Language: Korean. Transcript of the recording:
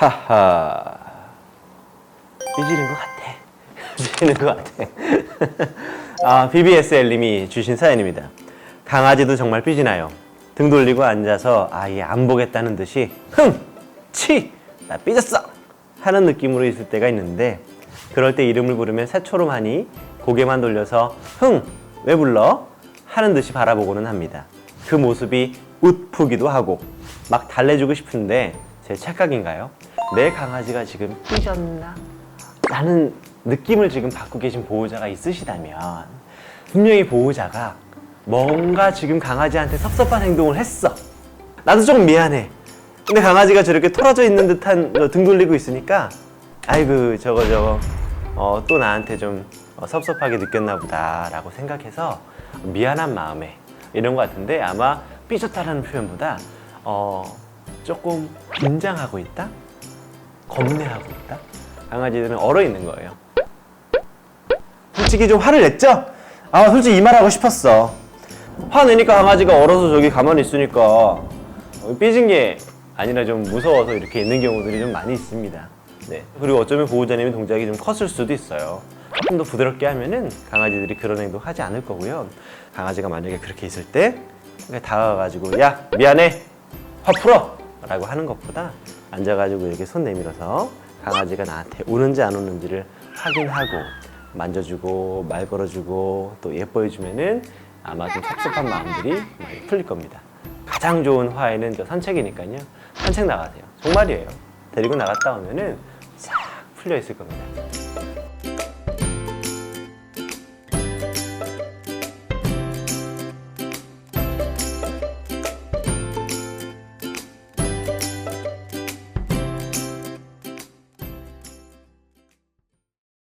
하하. 삐지는 것 같아. 삐지는 것 같아. 아, BBSL님이 주신 사연입니다. 강아지도 정말 삐지나요? 등 돌리고 앉아서 아예 안 보겠다는 듯이 흥! 치! 나 삐졌어! 하는 느낌으로 있을 때가 있는데 그럴 때 이름을 부르면 새초롬 하니 고개만 돌려서 흥! 왜 불러? 하는 듯이 바라보고는 합니다. 그 모습이 웃프기도 하고 막 달래주고 싶은데 제 착각인가요? 내 강아지가 지금 삐졌나? 라는 느낌을 지금 받고 계신 보호자가 있으시다면 분명히 보호자가 뭔가 지금 강아지한테 섭섭한 행동을 했어. 나도 조금 미안해. 근데 강아지가 저렇게 털어져 있는 듯한 어, 등 돌리고 있으니까 아이고 저거 저거 어, 또 나한테 좀 어, 섭섭하게 느꼈나 보다라고 생각해서 미안한 마음에 이런 것 같은데 아마 삐졌다라는 표현보다 어, 조금 긴장하고 있다? 겁내하고 있다? 강아지들은 얼어 있는 거예요. 솔직히 좀 화를 냈죠? 아, 솔직히 이 말 하고 싶었어. 화내니까 강아지가 얼어서 저기 가만히 있으니까 어, 삐진 게 아니라 좀 무서워서 이렇게 있는 경우들이 좀 많이 있습니다. 네. 그리고 어쩌면 보호자님의 동작이 좀 컸을 수도 있어요. 조금 더 부드럽게 하면은 강아지들이 그런 행동 하지 않을 거고요. 강아지가 만약에 그렇게 있을 때 다가가가지고 야 미안해 화 풀어 라고 하는 것보다 앉아가지고 이렇게 손 내밀어서 강아지가 나한테 우는지 안 우는지를 확인하고 만져주고 말 걸어주고 또 예뻐해주면은 아마 좀 섭섭한 마음들이 많이 풀릴 겁니다. 가장 좋은 화해는 저 산책이니까요. 산책 나가세요. 정말이에요. 데리고 나갔다 오면은 싹 풀려 있을 겁니다.